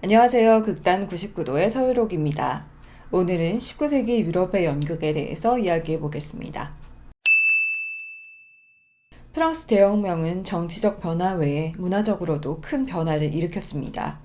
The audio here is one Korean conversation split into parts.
안녕하세요. 극단 99도의 서유록입니다. 오늘은 19세기 유럽의 연극에 대해서 이야기해 보겠습니다. 프랑스 대혁명은 정치적 변화 외에 문화적으로도 큰 변화를 일으켰습니다.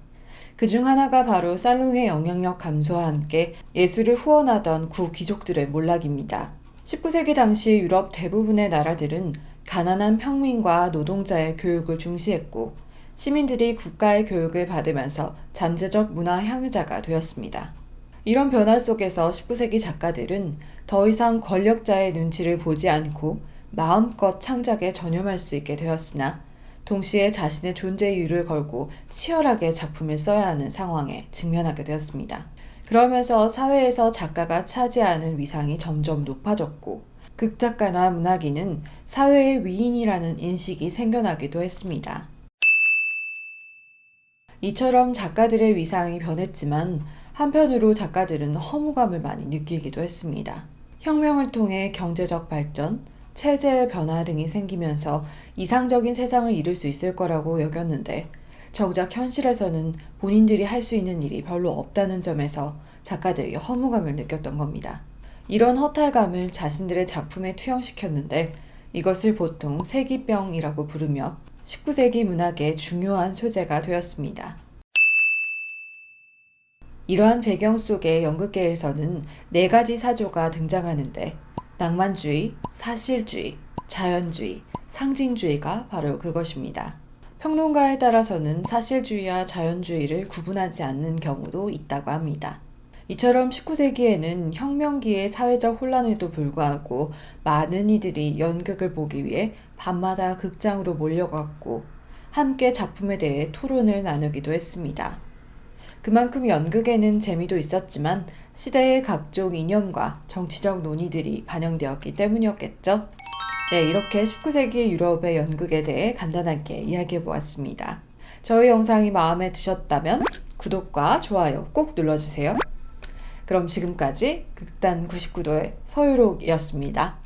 그 중 하나가 바로 살롱의 영향력 감소와 함께 예술을 후원하던 구 귀족들의 몰락입니다. 19세기 당시 유럽 대부분의 나라들은 가난한 평민과 노동자의 교육을 중시했고 시민들이 국가의 교육을 받으면서 잠재적 문화 향유자가 되었습니다. 이런 변화 속에서 19세기 작가들은 더 이상 권력자의 눈치를 보지 않고 마음껏 창작에 전념할 수 있게 되었으나 동시에 자신의 존재 이유를 걸고 치열하게 작품을 써야 하는 상황에 직면하게 되었습니다. 그러면서 사회에서 작가가 차지하는 위상이 점점 높아졌고 극작가나 문학인은 사회의 위인이라는 인식이 생겨나기도 했습니다. 이처럼 작가들의 위상이 변했지만 한편으로 작가들은 허무감을 많이 느끼기도 했습니다. 혁명을 통해 경제적 발전, 체제의 변화 등이 생기면서 이상적인 세상을 이룰 수 있을 거라고 여겼는데 정작 현실에서는 본인들이 할 수 있는 일이 별로 없다는 점에서 작가들이 허무감을 느꼈던 겁니다. 이런 허탈감을 자신들의 작품에 투영시켰는데 이것을 보통 세기병이라고 부르며 19세기 문학의 중요한 소재가 되었습니다. 이러한 배경 속의 연극계에서는 네 가지 사조가 등장하는데 낭만주의, 사실주의, 자연주의, 상징주의가 바로 그것입니다. 평론가에 따라서는 사실주의와 자연주의를 구분하지 않는 경우도 있다고 합니다. 이처럼 19세기에는 혁명기의 사회적 혼란에도 불구하고 많은 이들이 연극을 보기 위해 밤마다 극장으로 몰려갔고 함께 작품에 대해 토론을 나누기도 했습니다. 그만큼 연극에는 재미도 있었지만 시대의 각종 이념과 정치적 논의들이 반영되었기 때문이었겠죠. 네, 이렇게 19세기 유럽의 연극에 대해 간단하게 이야기해 보았습니다. 저희 영상이 마음에 드셨다면 구독과 좋아요 꼭 눌러주세요. 그럼 지금까지 극단 99도의 서유록이었습니다.